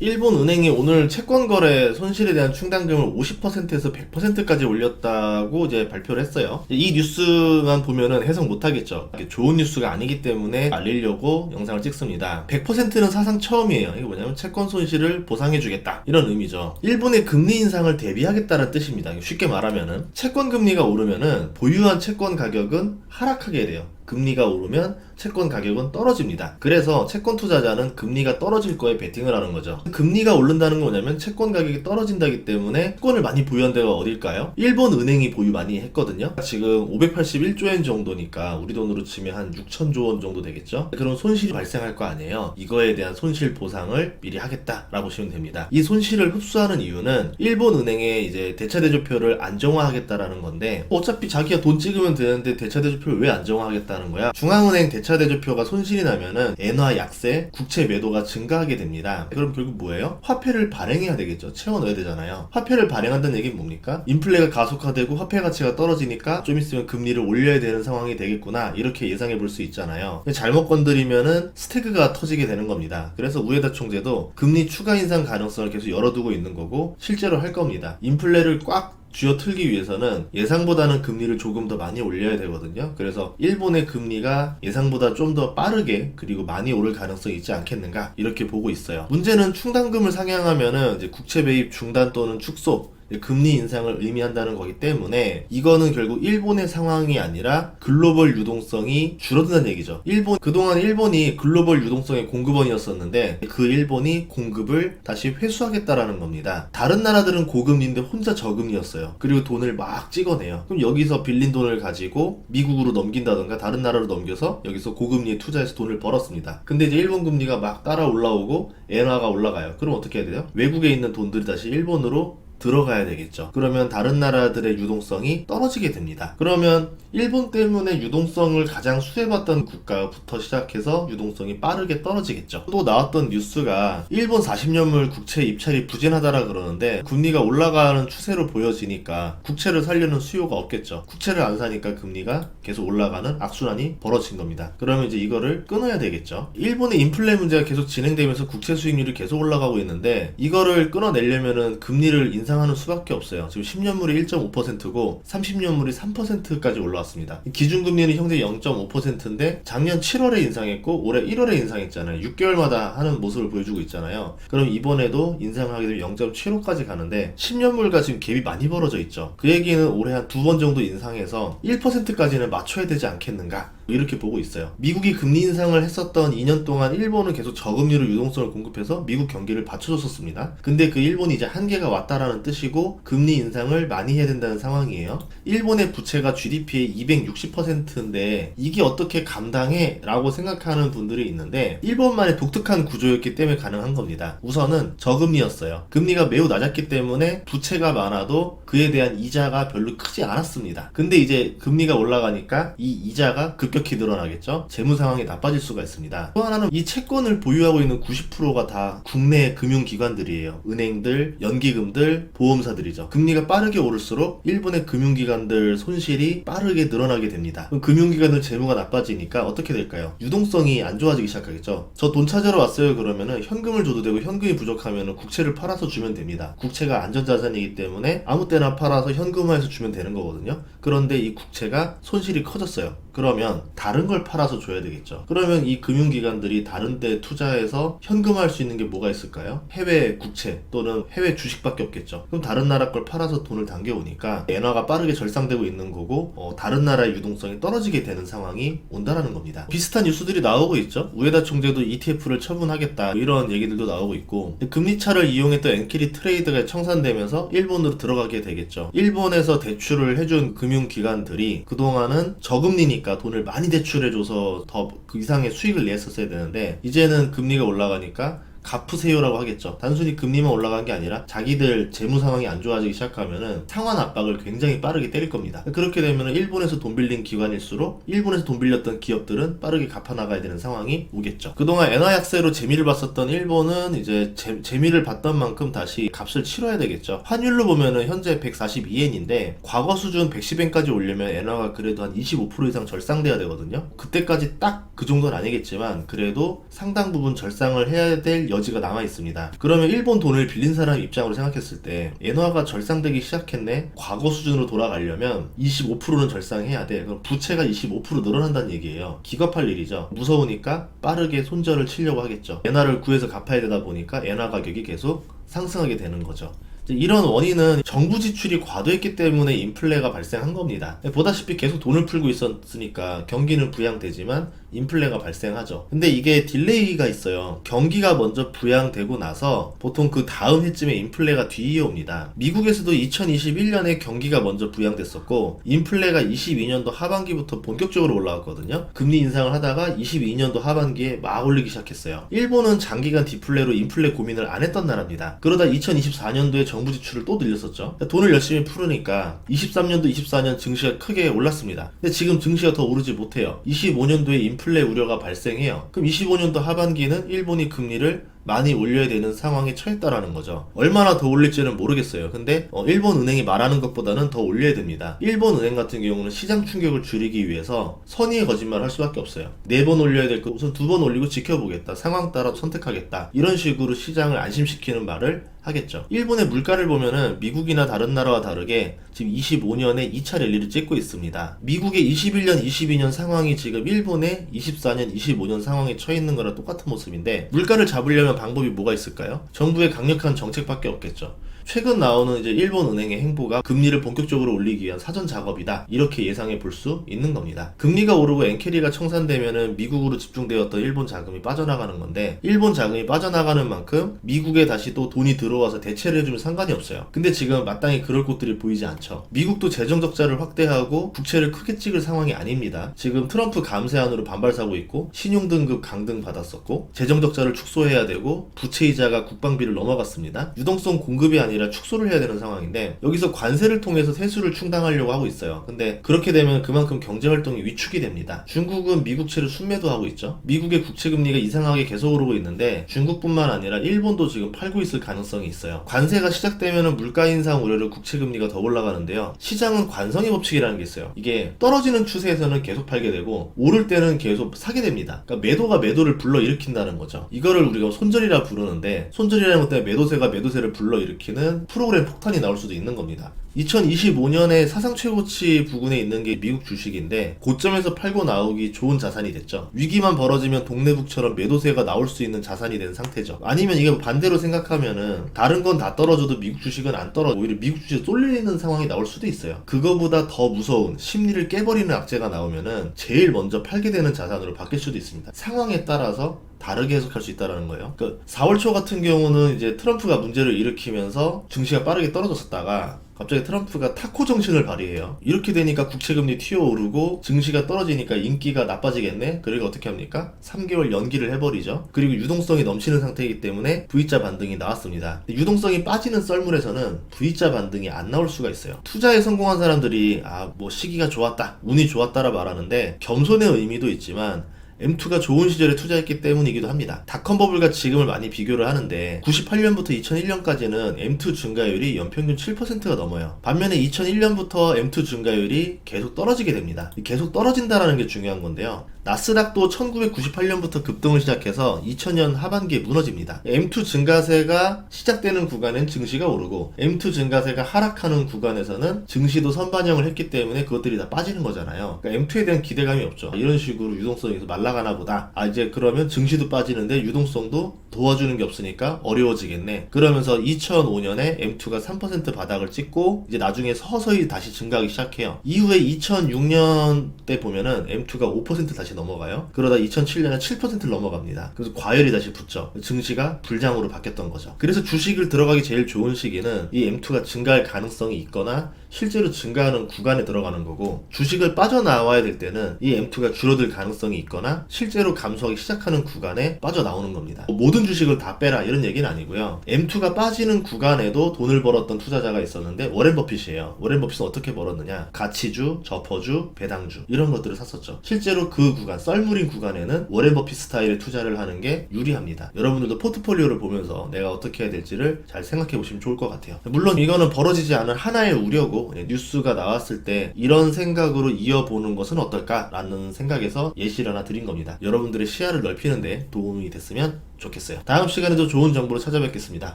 일본 은행이 오늘 채권 거래 손실에 대한 충당금을 50%에서 100%까지 올렸다고 이제 발표를 했어요. 이 뉴스만 보면은 해석 못 하겠죠. 이게 좋은 뉴스가 아니기 때문에 알리려고 영상을 찍습니다. 100%는 사상 처음이에요. 이게 뭐냐면 채권 손실을 보상해 주겠다. 이런 의미죠. 일본의 금리 인상을 대비하겠다는 뜻입니다. 쉽게 말하면은 채권 금리가 오르면은 보유한 채권 가격은 하락하게 돼요. 금리가 오르면 채권 가격은 떨어집니다. 그래서 채권 투자자는 금리가 떨어질 거에 베팅을 하는 거죠. 금리가 오른다는 건 뭐냐면 채권 가격이 떨어진다기 때문에 채권을 많이 보유한 데가 어딜까요? 일본 은행이 보유 많이 했거든요. 지금 581조 엔 정도니까 우리 돈으로 치면 한 6천조 원 정도 되겠죠. 그런 손실이 발생할 거 아니에요. 이거에 대한 손실 보상을 미리 하겠다라고 보시면 됩니다. 이 손실을 흡수하는 이유는 일본 은행의 이제 대차 대조표를 안정화하겠다라는 건데 어차피 자기가 돈 찍으면 되는데 대차 대조표를 왜 안정화하겠다 는 거야? 중앙은행 대차대조표가 손실이 나면은 엔화 약세, 국채 매도가 증가하게 됩니다. 그럼 결국 뭐예요? 화폐를 발행해야 되겠죠. 채워 넣어야 되잖아요. 화폐를 발행한다는 얘기는 뭡니까? 인플레가 가속화되고 화폐 가치가 떨어지니까 좀 있으면 금리를 올려야 되는 상황이 되겠구나. 이렇게 예상해 볼 수 있잖아요. 잘못 건드리면은 스태그가 터지게 되는 겁니다. 그래서 우에다 총재도 금리 추가 인상 가능성을 계속 열어두고 있는 거고 실제로 할 겁니다. 인플레를 꽉 쥐어 틀기 위해서는 예상보다는 금리를 조금 더 많이 올려야 되거든요. 그래서 일본의 금리가 예상보다 좀 더 빠르게 그리고 많이 오를 가능성이 있지 않겠는가 이렇게 보고 있어요. 문제는 충당금을 상향하면은 이제 국채 매입 중단 또는 축소 금리 인상을 의미한다는 거기 때문에 이거는 결국 일본의 상황이 아니라 글로벌 유동성이 줄어든다는 얘기죠. 일본 그동안 일본이 글로벌 유동성의 공급원이었었는데 그 일본이 공급을 다시 회수하겠다라는 겁니다. 다른 나라들은 고금리인데 혼자 저금리였어요. 그리고 돈을 막 찍어내요. 그럼 여기서 빌린 돈을 가지고 미국으로 넘긴다던가 다른 나라로 넘겨서 여기서 고금리에 투자해서 돈을 벌었습니다. 근데 이제 일본 금리가 막 따라 올라오고 엔화가 올라가요. 그럼 어떻게 해야 돼요? 외국에 있는 돈들이 다시 일본으로 들어가야 되겠죠. 그러면 다른 나라들의 유동성이 떨어지게 됩니다. 그러면 일본 때문에 유동성을 가장 수혜받던 국가부터 시작해서 유동성이 빠르게 떨어지겠죠. 또 나왔던 뉴스가 일본 40년물 국채 입찰이 부진하다라 그러는데 금리가 올라가는 추세로 보여지니까 국채를 살려는 수요가 없겠죠. 국채를 안 사니까 금리가 계속 올라가는 악순환이 벌어진 겁니다. 그러면 이제 이거를 끊어야 되겠죠. 일본의 인플레 문제가 계속 진행되면서 국채 수익률이 계속 올라가고 있는데 이거를 끊어내려면은 금리를 인 인상하는 수밖에 없어요. 지금 10년물이 1.5%고 30년물이 3%까지 올라왔습니다. 기준금리는 현재 0.5%인데 작년 7월에 인상했고 올해 1월에 인상했잖아요. 6개월마다 하는 모습을 보여주고 있잖아요. 그럼 이번에도 인상하게 되면 0.75까지 가는데 10년물과 지금 갭이 많이 벌어져 있죠. 그 얘기는 올해 한 두 번 정도 인상해서 1%까지는 맞춰야 되지 않겠는가? 이렇게 보고 있어요. 미국이 금리 인상을 했었던 2년 동안 일본은 계속 저금리로 유동성을 공급해서 미국 경기를 받쳐줬었습니다. 근데 그 일본이 이제 한계가 왔다라는 뜻이고 금리 인상을 많이 해야 된다는 상황이에요. 일본의 부채가 GDP의 260%인데 이게 어떻게 감당해? 라고 생각하는 분들이 있는데 일본만의 독특한 구조였기 때문에 가능한 겁니다. 우선은 저금리였어요. 금리가 매우 낮았기 때문에 부채가 많아도 그에 대한 이자가 별로 크지 않았습니다. 근데 이제 금리가 올라가니까 이 이자가 급격 히 늘어나겠죠. 재무 상황이 나빠질 수가 있습니다. 또 하나는 이 채권을 보유하고 있는 90%가 다 국내 금융기관들이에요. 은행들, 연기금들, 보험사들이죠. 금리가 빠르게 오를수록 일본의 금융기관들 손실이 빠르게 늘어나게 됩니다. 금융기관들 재무가 나빠지니까 어떻게 될까요? 유동성이 안 좋아지기 시작하겠죠. 저 돈 찾으러 왔어요 그러면은 현금을 줘도 되고 현금이 부족하면은 국채를 팔아서 주면 됩니다. 국채가 안전자산이기 때문에 아무 때나 팔아서 현금화해서 주면 되는 거거든요. 그런데 이 국채가 손실이 커졌어요. 그러면 다른 걸 팔아서 줘야 되겠죠. 그러면 이 금융기관들이 다른 데 투자해서 현금화할 수 있는 게 뭐가 있을까요? 해외 국채 또는 해외 주식밖에 없겠죠. 그럼 다른 나라 걸 팔아서 돈을 당겨오니까 엔화가 빠르게 절상되고 있는 거고 어, 다른 나라의 유동성이 떨어지게 되는 상황이 온다라는 겁니다. 비슷한 뉴스들이 나오고 있죠. 우에다 총재도 ETF를 처분하겠다 이런 얘기들도 나오고 있고 금리 차를 이용했던 엔키리 트레이드가 청산되면서 일본으로 들어가게 되겠죠. 일본에서 대출을 해준 금융기관들이 그동안은 저금리니까 돈을 많이 대출해줘서 더 그 이상의 수익을 냈었어야 되는데 이제는 금리가 올라가니까 갚으세요라고 하겠죠. 단순히 금리만 올라간 게 아니라 자기들 재무 상황이 안 좋아지기 시작하면은 상환 압박을 굉장히 빠르게 때릴 겁니다. 그렇게 되면은 일본에서 돈 빌린 기관일수록 일본에서 돈 빌렸던 기업들은 빠르게 갚아 나가야 되는 상황이 오겠죠. 그동안 엔화 약세로 재미를 봤었던 일본은 이제 재, 재미를 봤던 만큼 다시 값을 치러야 되겠죠. 환율로 보면은 현재 142엔인데 과거 수준 110엔까지 올려면 엔화가 그래도 한 25% 이상 절상돼야 되거든요. 그때까지 딱 그 정도는 아니겠지만 그래도 상당 부분 절상을 해야 될 여지가 남아 있습니다. 그러면 일본 돈을 빌린 사람 입장으로 생각했을 때 엔화가 절상되기 시작했네. 과거 수준으로 돌아가려면 25%는 절상해야 돼. 그럼 부채가 25% 늘어난다는 얘기예요. 기겁할 일이죠. 무서우니까 빠르게 손절을 치려고 하겠죠. 엔화를 구해서 갚아야 되다 보니까 엔화 가격이 계속 상승하게 되는 거죠. 이런 원인은 정부 지출이 과도했기 때문에 인플레가 발생한 겁니다. 보다시피 계속 돈을 풀고 있었으니까 경기는 부양되지만 인플레가 발생하죠. 근데 이게 딜레이가 있어요. 경기가 먼저 부양되고 나서 보통 그 다음 해쯤에 인플레가 뒤이어 옵니다. 미국에서도 2021년에 경기가 먼저 부양됐었고 인플레가 22년도 하반기부터 본격적으로 올라왔거든요. 금리 인상을 하다가 22년도 하반기에 막 올리기 시작했어요. 일본은 장기간 디플레로 인플레 고민을 안 했던 나라입니다. 그러다 2024년도에 정부 지출을 또 늘렸었죠. 돈을 열심히 풀으니까 23년도 24년 증시가 크게 올랐습니다. 근데 지금 증시가 더 오르지 못해요. 25년도에 인플레 우려가 발생해요. 그럼 25년도 하반기는 일본이 금리를 많이 올려야 되는 상황에 처했다라는 거죠. 얼마나 더 올릴지는 모르겠어요. 근데 어, 일본 은행이 말하는 것보다는 더 올려야 됩니다. 일본 은행 같은 경우는 시장 충격을 줄이기 위해서 선의의 거짓말을 할 수밖에 없어요. 네 번 올려야 될 거 우선 두 번 올리고 지켜보겠다. 상황 따라 선택하겠다. 이런 식으로 시장을 안심시키는 말을 하겠죠. 일본의 물가를 보면은 미국이나 다른 나라와 다르게 지금 25년에 2차 랠리를 찍고 있습니다. 미국의 21년, 22년 상황이 지금 일본의 24년, 25년 상황에 처해 있는 거랑 똑같은 모습인데 물가를 잡으려면 방법이 뭐가 있을까요? 정부의 강력한 정책밖에 없겠죠. 최근 나오는 이제 일본 은행의 행보가 금리를 본격적으로 올리기 위한 사전 작업이다. 이렇게 예상해 볼 수 있는 겁니다. 금리가 오르고 엔캐리가 청산되면은 미국으로 집중되었던 일본 자금이 빠져나가는 건데 일본 자금이 빠져나가는 만큼 미국에 다시 또 돈이 들어와서 대체를 해주면 상관이 없어요. 근데 지금 마땅히 그럴 곳들이 보이지 않죠. 미국도 재정 적자를 확대하고 국채를 크게 찍을 상황이 아닙니다. 지금 트럼프 감세안으로 반발 사고 있고 신용 등급 강등 받았었고 재정 적자를 축소해야 되고 부채 이자가 국방비를 넘어갔습니다. 유동성 공급이 아니라 축소를 해야 되는 상황인데 여기서 관세를 통해서 세수를 충당하려고 하고 있어요. 근데 그렇게 되면 그만큼 경제 활동이 위축이 됩니다. 중국은 미국채를 순매도 하고 있죠. 미국의 국채 금리가 이상하게 계속 오르고 있는데 중국뿐만 아니라 일본도 지금 팔고 있을 가능성이 있어요. 관세가 시작되면 물가 인상 우려로 국채 금리가 더 올라가는데요. 시장은 관성의 법칙이라는 게 있어요. 이게 떨어지는 추세에서는 계속 팔게 되고 오를 때는 계속 사게 됩니다. 그러니까 매도가 매도를 불러 일으킨다는 거죠. 이거를 우리가 손절이라 부르는데 손절이라는 것 때문에 매도세가 매도세를 불러 일으키는 프로그램 폭탄이 나올 수도 있는 겁니다. 2025년에 사상 최고치 부근에 있는 게 미국 주식인데 고점에서 팔고 나오기 좋은 자산이 됐죠. 위기만 벌어지면 동네북처럼 매도세가 나올 수 있는 자산이 된 상태죠. 아니면 이게 반대로 생각하면은 다른 건 다 떨어져도 미국 주식은 안 떨어 오히려 미국 주식 쏠리는 상황이 나올 수도 있어요. 그거보다 더 무서운 심리를 깨버리는 악재가 나오면은 제일 먼저 팔게 되는 자산으로 바뀔 수도 있습니다. 상황에 따라서 다르게 해석할 수 있다는 거예요. 그 4월 초 같은 경우는 이제 트럼프가 문제를 일으키면서 증시가 빠르게 떨어졌었다가 갑자기 트럼프가 타코 정신을 발휘해요. 이렇게 되니까 국채금리 튀어오르고 증시가 떨어지니까 인기가 나빠지겠네? 그리고 어떻게 합니까? 3개월 연기를 해버리죠. 그리고 유동성이 넘치는 상태이기 때문에 V자 반등이 나왔습니다. 유동성이 빠지는 썰물에서는 V자 반등이 안 나올 수가 있어요. 투자에 성공한 사람들이 아, 뭐 시기가 좋았다, 운이 좋았다라 말하는데 겸손의 의미도 있지만 M2가 좋은 시절에 투자했기 때문이기도 합니다. 닷컴 버블과 지금을 많이 비교를 하는데 98년부터 2001년까지는 M2 증가율이 연평균 7%가 넘어요. 반면에 2001년부터 M2 증가율이 계속 떨어지게 됩니다. 계속 떨어진다라는 게 중요한 건데요. 나스닥도 1998년부터 급등을 시작해서 2000년 하반기에 무너집니다. M2 증가세가 시작되는 구간엔 증시가 오르고 M2 증가세가 하락하는 구간에서는 증시도 선반영을 했기 때문에 그것들이 다 빠지는 거잖아요. 그러니까 M2에 대한 기대감이 없죠. 이런 식으로 유동성이 말라가나 보다. 아 이제 그러면 증시도 빠지는데 유동성도 도와주는 게 없으니까 어려워지겠네. 그러면서 2005년에 M2가 3% 바닥을 찍고 이제 나중에 서서히 다시 증가하기 시작해요. 이후에 2006년 때 보면은 M2가 5% 다시 넘어가요. 그러다 2007년에 7%를 넘어갑니다. 그래서 과열이 다시 붙죠. 증시가 불장으로 바뀌었던 거죠. 그래서 주식을 들어가기 제일 좋은 시기는 이 M2가 증가할 가능성이 있거나 실제로 증가하는 구간에 들어가는 거고 주식을 빠져나와야 될 때는 이 M2가 줄어들 가능성이 있거나 실제로 감소하기 시작하는 구간에 빠져나오는 겁니다. 모든 주식을 다 빼라 이런 얘기는 아니고요. M2가 빠지는 구간에도 돈을 벌었던 투자자가 있었는데 워렌 버핏이에요. 워렌 버핏은 어떻게 벌었느냐? 가치주, 저퍼주, 배당주 이런 것들을 샀었죠. 실제로 그 구간 구간, 썰물인 구간에는 워렌 버핏 스타일의 투자를 하는 게 유리합니다. 여러분들도 포트폴리오를 보면서 내가 어떻게 해야 될지를 잘 생각해 보시면 좋을 것 같아요. 물론 이거는 벌어지지 않은 하나의 우려고 예, 뉴스가 나왔을 때 이런 생각으로 이어보는 것은 어떨까라는 생각에서 예시를 하나 드린 겁니다. 여러분들의 시야를 넓히는데 도움이 됐으면 좋겠어요. 다음 시간에도 좋은 정보로 찾아뵙겠습니다.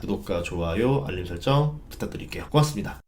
구독과 좋아요, 알림 설정 부탁드릴게요. 고맙습니다.